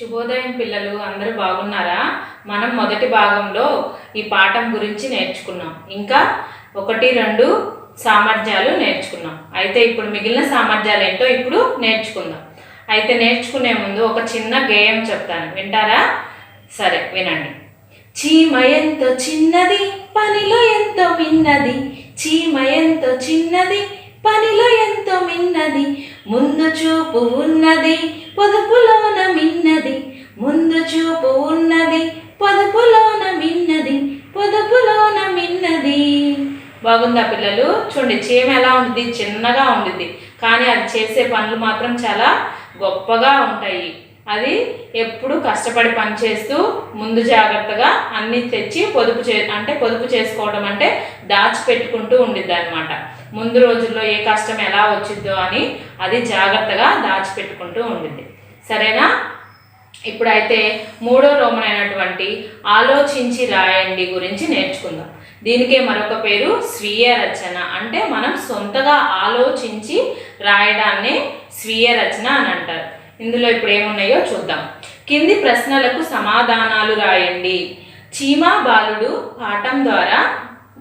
శుభోదయం పిల్లలు అందరూ బాగున్నారా? మనం మొదటి భాగంలో ఈ పాఠం గురించి నేర్చుకున్నాం. ఇంకా ఒకటి రెండు సామర్థ్యాలు నేర్చుకున్నాం. అయితే ఇప్పుడు మిగిలిన సామర్థ్యాలు ఏంటో ఇప్పుడు నేర్చుకుందాం. అయితే నేర్చుకునే ముందు ఒక చిన్న గేయం చెప్తాను. వింటారా? సరే వినండి. చీమ ఎంతో చిన్నది పనిలో ఎంతో మిన్నది? చీమ ఎంతో చిన్నది పనిలో ఎంతో మిన్నది? ముందు చూపు ఉన్నది పొదుపులోన మిన్నది ముందు చూపు ఉన్నది. పొదుపులోన మిన్నది పొదుపులోన మిన్నది. బాగుందా పిల్లలు? చూడండి చీమ ఎలా ఉంటుంది చిన్నగా ఉంటుంది కానీ అది చేసే పనులు మాత్రం చాలా గొప్పగా ఉంటాయి. అది ఎప్పుడు కష్టపడి పని చేస్తూ ముందు జాగ్రత్తగా అన్నీ తెచ్చి పొదుపు చే అంటే పొదుపు చేసుకోవడం అంటే దాచిపెట్టుకుంటూ ఉండిద్ది అనమాట ముందు రోజుల్లో ఏ కష్టం ఎలా వచ్చిద్దో అని అది జాగ్రత్తగా దాచిపెట్టుకుంటూ ఉండింది. సరేనా? ఇప్పుడైతే మూడో రోమన్ అయినటువంటి ఆలోచించి రాయండి గురించి నేర్చుకుందాం. దీనికే మరొక పేరు స్వీయ రచన అంటే మనం సొంతగా ఆలోచించి రాయడాన్ని స్వీయ రచన అని అంటారు. ఇందులో ఇప్పుడు ఏమున్నాయో చూద్దాం. కింది ప్రశ్నలకు సమాధానాలు రాయండి. చీమా బాలుడు పాఠం ద్వారా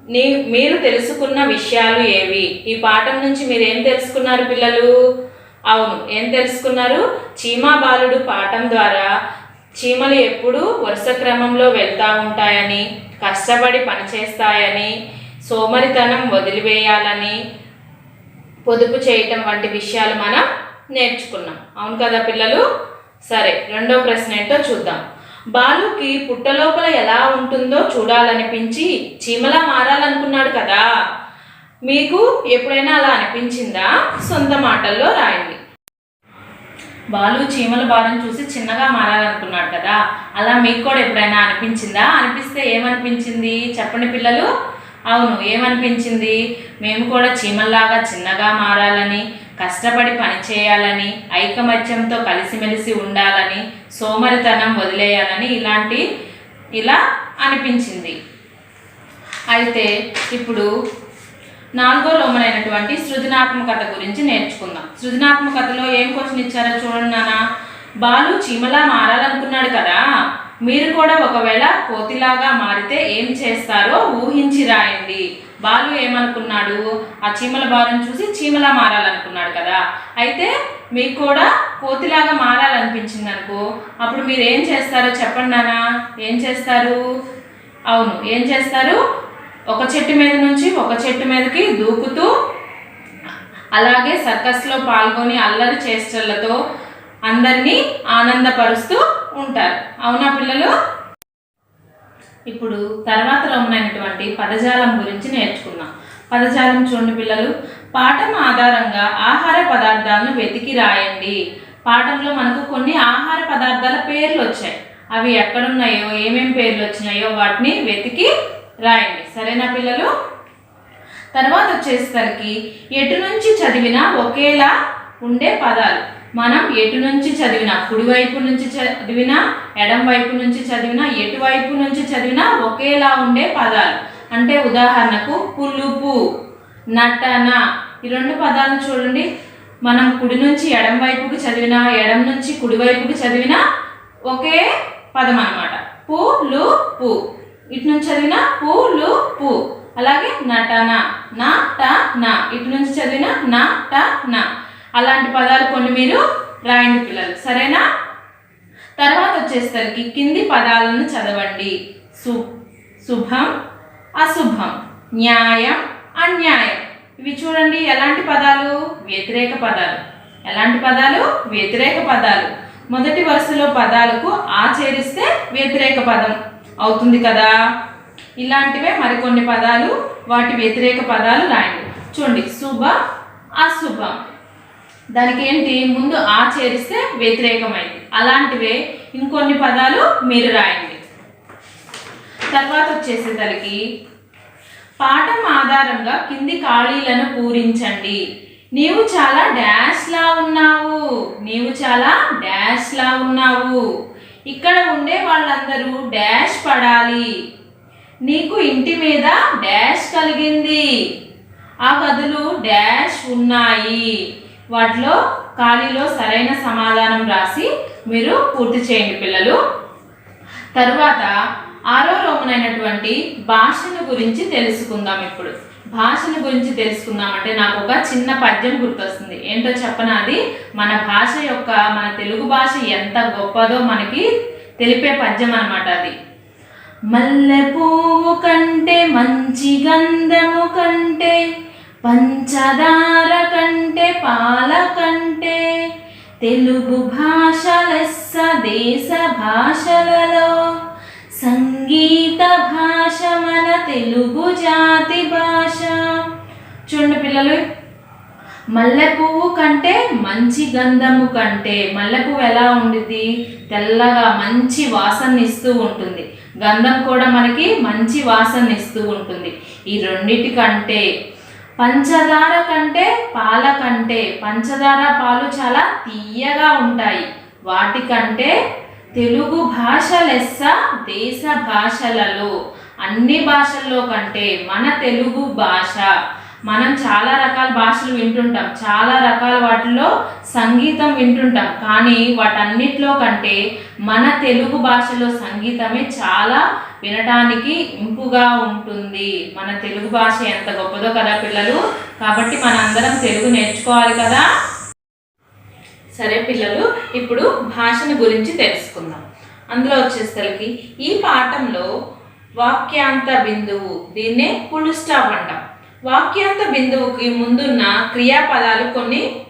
నీ మీరు తెలుసుకున్న విషయాలు ఏవి? ఈ పాఠం నుంచి మీరు ఏం తెలుసుకున్నారు పిల్లలు? అవును ఏం తెలుసుకున్నారు? చీమా బాలుడు పాఠం ద్వారా చీమలు ఎప్పుడు వరుస క్రమంలో వెళ్తూ ఉంటాయని కష్టపడి పనిచేస్తాయని సోమరితనం వదిలివేయాలని పొదుపు చేయటం వంటి విషయాలు మనం నేర్చుకున్నాం. అవును కదా పిల్లలు? సరే రెండో ప్రశ్న ఏంటో చూద్దాం. బాలుకి పుట్టలోపల ఎలా ఉంటుందో చూడాలనిపించి చీమలా మారాలనుకున్నాడు కదా. మీకు ఎప్పుడైనా అలా అనిపించిందా? సొంత మాటల్లో రాయండి. బాలు చీమల భారం చూసి చిన్నగా మారాలనుకున్నాడు కదా. అలా మీకు కూడా ఎప్పుడైనా అనిపించిందా? అనిపిస్తే ఏమనిపించింది? చెప్పండి పిల్లలు. అవును ఏమనిపించింది? మేము కూడా చీమల్లాగా చిన్నగా మారాలని కష్టపడి పని చేయాలని ఐకమత్యంతో కలిసిమెలిసి ఉండాలని సోమరితనం వదిలేయాలని ఇలాంటి ఇలా అనిపించింది. అయితే ఇప్పుడు నాలుగో రోమన్ సృజనాత్మకత గురించి నేర్చుకుందాం. సృజనాత్మకతలో ఏం క్వశ్చన్ ఇచ్చారో చూడండి నాన్న. బాలు చీమలా మారాలనుకున్నాడు కదా. మీరు కూడా ఒకవేళ కోతిలాగా మారితే ఏం చేస్తారో ఊహించి రాయండి. బాలు ఏమనుకున్నాడు? ఆ చీమల భారం చూసి చీమలా మారాలనుకున్నాడు కదా. అయితే మీకు కూడా కోతిలాగా మారాలనిపించింది అనుకో అప్పుడు మీరు ఏం చేస్తారో చెప్పండి నానా ఏం చేస్తారు? అవును ఏం చేస్తారు? ఒక చెట్టు మీద నుంచి ఒక చెట్టు మీదకి దూకుతూ అలాగే సర్కస్లో పాల్గొని అల్లరి చేష్టలతో అందరినీ ఆనందపరుస్తూ ఉంటారు. అవునా పిల్లలు? ఇప్పుడు తర్వాత రమ్మనైనటువంటి పదజాలం గురించి నేర్చుకుందాం. పదజాలం చూడండి పిల్లలు. పాఠం ఆధారంగా ఆహార పదార్థాలను వెతికి రాయండి. పాఠంలో మనకు కొన్ని ఆహార పదార్థాల పేర్లు వచ్చాయి. అవి ఎక్కడున్నాయో ఏమేం పేర్లు వచ్చినాయో వాటిని వెతికి రాయండి. సరేనా పిల్లలు? తర్వాత వచ్చేసరికి ఎటు నుంచి చదివినా ఒకేలా ఉండే పదాలు. మనం ఎటు నుంచి చదివినా కుడివైపు నుంచి చదివినా ఎడం వైపు నుంచి చదివినా ఎటువైపు నుంచి చదివినా ఒకేలా ఉండే పదాలు. అంటే ఉదాహరణకు పులుపు నటన ఈ రెండు పదాలను చూడండి. మనం కుడి నుంచి ఎడం వైపుకి చదివినా ఎడం నుంచి కుడివైపుకి చదివినా ఒకే పదం అనమాట పు లు పు ఇటు నుంచి చదివిన పు లు పు అలాగే నటన నా ట నా ఇటు నుంచి చదివిన నా ట నా అలాంటి పదాలు కొన్ని మీరు రాయండి పిల్లలు. సరేనా? తర్వాత వచ్చేసరికి కింది పదాలను చదవండి. సు శుభం అశుభం న్యాయం అన్యాయం. ఇవి చూడండి ఎలాంటి పదాలు? వ్యతిరేక పదాలు. ఎలాంటి పదాలు? వ్యతిరేక పదాలు. మొదటి వరుసలో పదాలకు ఆచరిస్తే వ్యతిరేక పదం అవుతుంది కదా. ఇలాంటివే మరికొన్ని పదాలు వాటి వ్యతిరేక పదాలు రాయండి. చూడండి శుభ అశుభం. దానికి ఏంటి ముందు ఆచరిస్తే వ్యతిరేకమైంది. అలాంటివే ఇంకొన్ని పదాలు మీరు రాయండి. తర్వాత వచ్చేసేసరికి పాఠం ఆధారంగా కింది ఖాళీలను పూరించండి. నీవు చాలా డాష్లా ఉన్నావు. నీవు చాలా డాష్లా ఉన్నావు. ఇక్కడ ఉండే వాళ్ళందరూ డాష్ పడాలి. నీకు ఇంటి మీద డాష్ కలిగింది. ఆ గదులు డాష్ ఉన్నాయి. వాటిలో ఖాళీలో సరైన సమాధానం రాసి మీరు పూర్తి చేయండి పిల్లలు. తరువాత ఆరో రోమనైనటువంటి భాషను గురించి తెలుసుకుందాం ఇప్పుడు. భాషను గురించి తెలుసుకుందామంటే నాకు ఒక చిన్న పద్యం గుర్తొస్తుంది. ఏంటో చెప్పనా అది? మన భాష యొక్క మన తెలుగు భాష ఎంత గొప్పదో మనకి తెలిపే పద్యం అనమాట అది. మల్లె పువ్వు కంటే మంచి గంధము కంటే పంచదార కంటే పాల కంటే తెలుగు భాష లెస్స దేశ భాషలలో సంగీత భాష మన తెలుగు జాతి భాష. చూడండి పిల్లలు మల్లెపువ్వు కంటే మంచి గంధము కంటే మల్లెపువ్వు ఎలా ఉండిద్ది? తెల్లగా మంచి వాసన ఇస్తూ ఉంటుంది. గంధం కూడా మనకి మంచి వాసన ఇస్తూ ఉంటుంది. ఈ రెండిటికంటే పంచదార కంటే పాల కంటే పంచదార పాలు చాలా తీయగా ఉంటాయి. వాటికంటే తెలుగు భాష లెస్స దేశ భాషలలో అన్ని భాషల్లో కంటే మన తెలుగు భాష. మనం చాలా రకాల భాషలు వింటుంటాం. చాలా రకాల వాటిలో సంగీతం వింటుంటాం. కానీ వాటన్నిటిలో కంటే మన తెలుగు భాషలో సంగీతమే చాలా వినటానికి ఇంపుగా ఉంటుంది. మన తెలుగు భాష ఎంత గొప్పదో కదా పిల్లలు. కాబట్టి మనందరం తెలుగు నేర్చుకోవాలి కదా. సరే పిల్లలు ఇప్పుడు భాషను గురించి తెలుసుకుందాం. అందులో వచ్చేసరికి ఈ పాఠంలో వాక్యాంత బిందువు దీన్నే ఫుల్ స్టాప్ అంటాం. వాక్యాంత బిందువుకి ముందున్న క్రియాపదాలు కొన్ని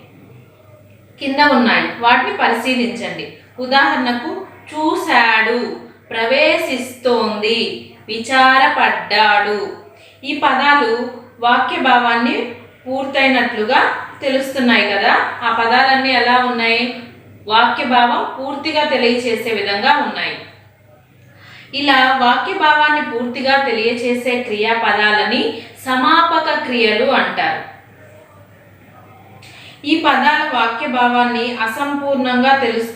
కింద ఉన్నాయి. వాటిని పరిశీలించండి. ఉదాహరణకు చూశాడు. ప్రవేశిస్తోంది. విచారపడ్డాడు. ఈ పదాలు వాక్య భావాన్ని పూర్తయినట్లుగా తెలుస్తున్నాయి కదా. ఆ పదాలన్నీ ఎలా ఉన్నాయి? వాక్య భావం పూర్తిగా తెలియచేసే విధంగా ఉన్నాయి. ఇలా వాక్య భావాన్ని పూర్తిగా తెలియచేసే క్రియాపదాలని సమాపక క్రియలు అంటారు. ఈ పదాల వాక్య భావాన్ని అసంపూర్ణంగా తెలుసు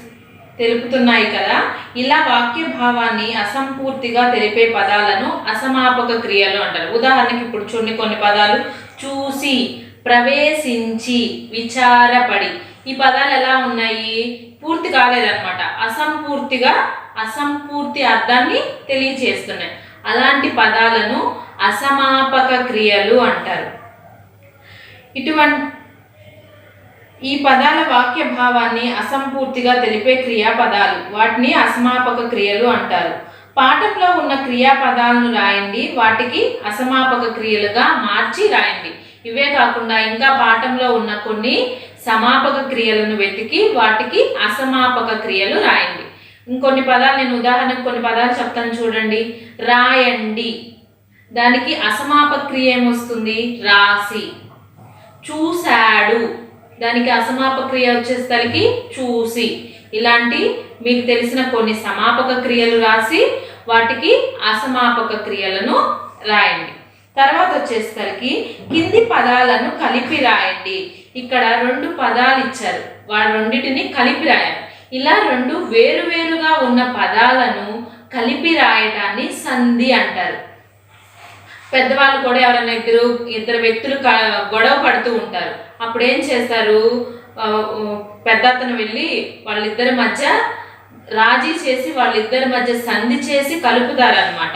తెలుపుతున్నాయి కదా. ఇలా వాక్య భావాన్ని అసంపూర్తిగా తెలిపే పదాలను అసమాపక క్రియలు అంటారు. ఉదాహరణకి ఇప్పుడు చూడండి కొన్ని పదాలు. చూసి ప్రవేశించి విచారపడి. ఈ పదాలు ఎలా ఉన్నాయి? పూర్తి కాలేదన్నమాట. అసంపూర్తిగా అసంపూర్తి అర్థాన్ని తెలియచేస్తున్నాయి అలాంటి పదాలను అసమాపక క్రియలు అంటారు. ఇటువంటి ఈ పదాల వాక్య భావాన్ని అసంపూర్తిగా తెలిపే క్రియాపదాలు. వాటిని అసమాపక క్రియలు అంటారు. పాఠంలో ఉన్న క్రియాపదాలను రాయండి. వాటికి అసమాపక క్రియలుగా మార్చి రాయండి. ఇవే కాకుండా ఇంకా పాఠంలో ఉన్న కొన్ని సమాపక క్రియలను వెతికి వాటికి అసమాపక క్రియలు రాయండి. ఇంకొన్ని పదాలు నేను ఉదాహరణకు కొన్ని పదాలు చెప్తాను చూడండి. రాయండి. దానికి అసమాపక క్రియ ఏమొస్తుంది? రాసి. చూశాడు. దానికి అసమాపక క్రియ వచ్చేసరికి చూసి. ఇలాంటి మీకు తెలిసిన కొన్ని సమాపక క్రియలు రాసి వాటికి అసమాపక క్రియలను రాయండి. తర్వాత వచ్చేసరికి కింది పదాలను కలిపి రాయండి. ఇక్కడ రెండు పదాలు ఇచ్చారు. వాడు రెండింటిని కలిపి రాయాలి. ఇలా రెండు వేరువేరుగా ఉన్న పదాలను కలిపి రాయటాన్ని సంధి అంటారు. పెద్దవాళ్ళు కూడా ఎవరైనా ఇద్దరు ఇద్దరు వ్యక్తులు గొడవ పడుతూ ఉంటారు. అప్పుడు ఏం చేస్తారు పెద్ద అతను వెళ్ళి వాళ్ళిద్దరి మధ్య రాజీ చేసి వాళ్ళిద్దరి మధ్య సంధి చేసి కలుపుతారు అనమాట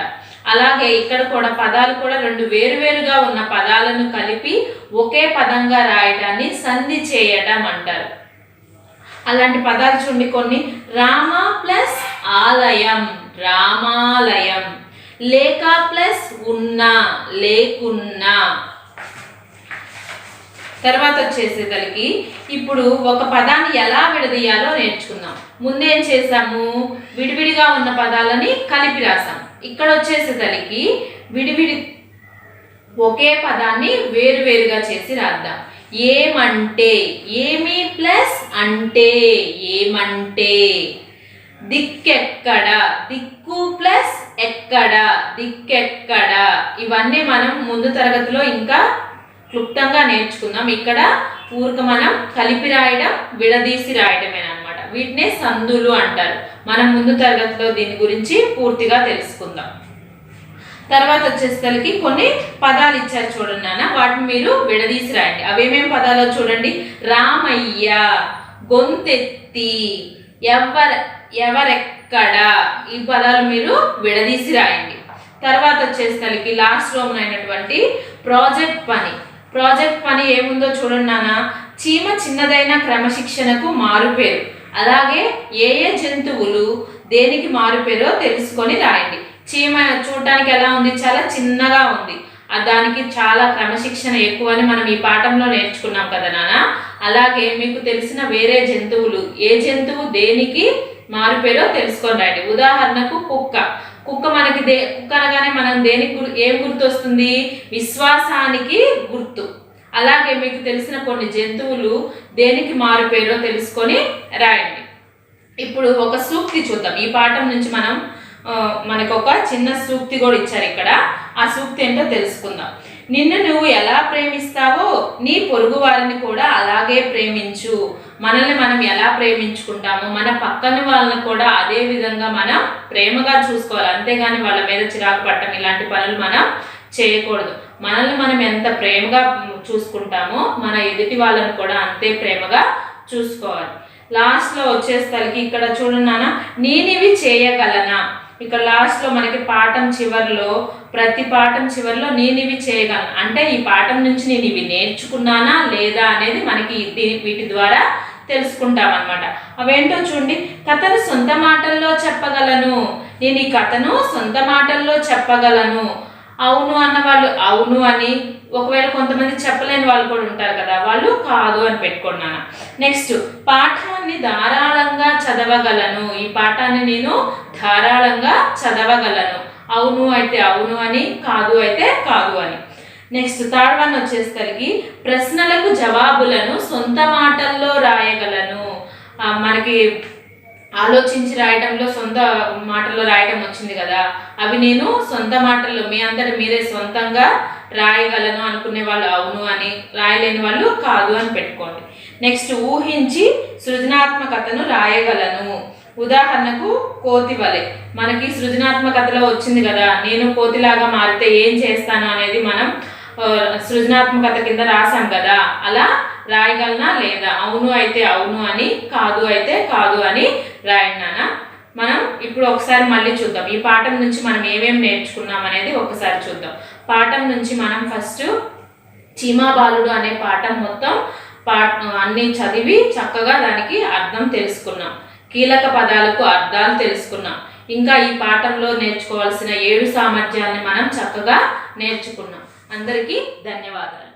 అలాగే ఇక్కడ కూడా పదాలు కూడా రెండు వేరువేరుగా ఉన్న పదాలను కలిపి ఒకే పదంగా రాయటాన్ని సంధి చేయటం అంటారు. అలాంటి పదాలు చూడండి కొన్ని. రామ ప్లస్ ఆలయం. రామాలయం. లేక ప్లస్ ఉన్న లేకున్నా. తర్వాత వచ్చేసేసరికి ఇప్పుడు ఒక పదాన్ని ఎలా విడదీయాలో నేర్చుకుందాం. ముందేం చేసాము విడివిడిగా ఉన్న పదాలని కలిపి రాసాం ఇక్కడ వచ్చేసేసరికి విడివిడి ఒకే పదాన్ని వేరువేరుగా చేసి రాద్దాం. ఏమంటే ఏమి ప్లస్ అంటే ఏమంటే. దిక్కెక్కడ? దిక్కు ప్లస్ ఎక్కడ? దిక్కెక్కడ? ఇవన్నీ మనం ముందు తరగతిలో ఇంకా క్లుప్తంగా నేర్చుకుందాం. ఇక్కడ ఊరిక మనం కలిపి రాయడం విడదీసి రాయడమేనమాట వీటినే సందులు అంటారు. మనం ముందు తరగతిలో దీని గురించి పూర్తిగా తెలుసుకుందాం. తర్వాత వచ్చేసరికి కొన్ని పదాలు ఇచ్చారు చూడండి నాన్న. వాటిని మీరు విడదీసి రాయండి. అవేమేం పదాలు చూడండి? రామయ్య గొంతెత్తి ఎవర ఎవరెక్కడ? ఈ పదాలు మీరు విడదీసి రాయండి. తర్వాత వచ్చేసరికి లాస్ట్ రోమ్ అయినటువంటి ప్రాజెక్ట్ పని. ప్రాజెక్ట్ పని ఏముందో చూడండి నాన్న. చీమ చిన్నదైన క్రమశిక్షణకు మారుపేరు. అలాగే ఏ ఏ జంతువులు దేనికి మారుపేరో తెలుసుకొని రాయండి. చీమ చూడటానికి ఎలా ఉంది? చాలా చిన్నగా ఉంది. దానికి చాలా క్రమశిక్షణ ఎక్కువ అని మనం ఈ పాఠంలో నేర్చుకున్నాం కదా నాన్న. అలాగే మీకు తెలిసిన వేరే జంతువులు ఏ జంతువు దేనికి మారుపేరో తెలుసుకొని రండి ఉదాహరణకు కుక్క. కుక్క మనకి దే కుక్క అనగానే మనం దేనికి ఏం గుర్తు వస్తుంది విశ్వాసానికి గుర్తు. అలాగే మీకు తెలిసిన కొన్ని జంతువులు దేనికి మారుపేరో తెలుసుకొని రాయండి. ఇప్పుడు ఒక సూక్తి చూద్దాం. ఈ పాఠం నుంచి మనం మనకు ఒక చిన్న సూక్తి కూడా ఇచ్చారు ఇక్కడ. ఆ సూక్తి ఏంటో తెలుసుకుందాం. నిన్ను నువ్వు ఎలా ప్రేమిస్తావో నీ పొరుగు వారిని కూడా అలాగే ప్రేమించు. మనల్ని మనం ఎలా ప్రేమించుకుంటామో మన పక్కన వాళ్ళని కూడా అదే విధంగా మనం ప్రేమగా చూసుకోవాలి. అంతేగాని వాళ్ళ మీద చిరాకు పట్టడం ఇలాంటి పనులు మనం చేయకూడదు. మనల్ని మనం ఎంత ప్రేమగా చూసుకుంటామో మన ఎదుటి వాళ్ళని కూడా అంతే ప్రేమగా చూసుకోవాలి. లాస్ట్లో వచ్చేసరికి ఇక్కడ చూడున్నానా నేనివి చేయగలనా? ఇక లాస్ట్లో మనకి పాఠం చివరిలో ప్రతి పాఠం చివరిలో నేను ఇవి చేయగలను. అంటే ఈ పాఠం నుంచి నేను ఇవి నేర్చుకున్నానా లేదా అనేది మనకి దీని వీటి ద్వారా తెలుసుకుంటాం అనమాట అవేంటో చూడండి కథను సొంత మాటల్లో చెప్పగలను. నేను ఈ కథను సొంత మాటల్లో చెప్పగలను. అవును అన్న వాళ్ళు అవును అని ఒకవేళ కొంతమంది చెప్పలేని వాళ్ళు కూడా ఉంటారు కదా వాళ్ళు కాదు అని పెట్టుకున్నాను నెక్స్ట్ పాఠాన్ని ధారాళంగా చదవగలను. ఈ పాఠాన్ని నేను ధారాళంగా చదవగలను. అవును అయితే అవును అని కాదు అయితే కాదు అని. నెక్స్ట్ థర్డ్ వన్ వచ్చేసరికి ప్రశ్నలకు జవాబులను సొంత మాటల్లో రాయగలను. మనకి ఆలోచించి రాయటంలో సొంత మాటల్లో రాయటం వచ్చింది కదా. అవి నేను సొంత మాటల్లో మీ అందరి మీరే సొంతంగా రాయగలను అనుకునే వాళ్ళు అవును అని రాయలేని వాళ్ళు కాదు అని పెట్టుకోండి. నెక్స్ట్ ఊహించి సృజనాత్మకతను రాయగలను. ఉదాహరణకు కోతి వలె. మనకి సృజనాత్మకతలో వచ్చింది కదా. నేను కోతిలాగా మారితే ఏం చేస్తాను అనేది మనం సృజనాత్మకత కింద రాసాం కదా. అలా రాయగలనా లేదా? అవును అయితే అవును అని కాదు అయితే కాదు అని రాయండి నాన్న. మనం ఇప్పుడు ఒకసారి మళ్ళీ చూద్దాం. ఈ పాఠం నుంచి మనం ఏమేమి నేర్చుకున్నాం అనేది ఒకసారి చూద్దాం. పాఠం నుంచి మనం ఫస్ట్ చీమా బాలుడు అనే పాఠం మొత్తం పా అన్ని చదివి చక్కగా దానికి అర్థం తెలుసుకున్నాం. కీలక పదాలకు అర్థాలు తెలుసుకున్నాం. ఇంకా ఈ పాఠంలో నేర్చుకోవాల్సిన ఏడు సామర్థ్యాన్ని మనం చక్కగా నేర్చుకున్నాం. అందరికీ ధన్యవాదాలు.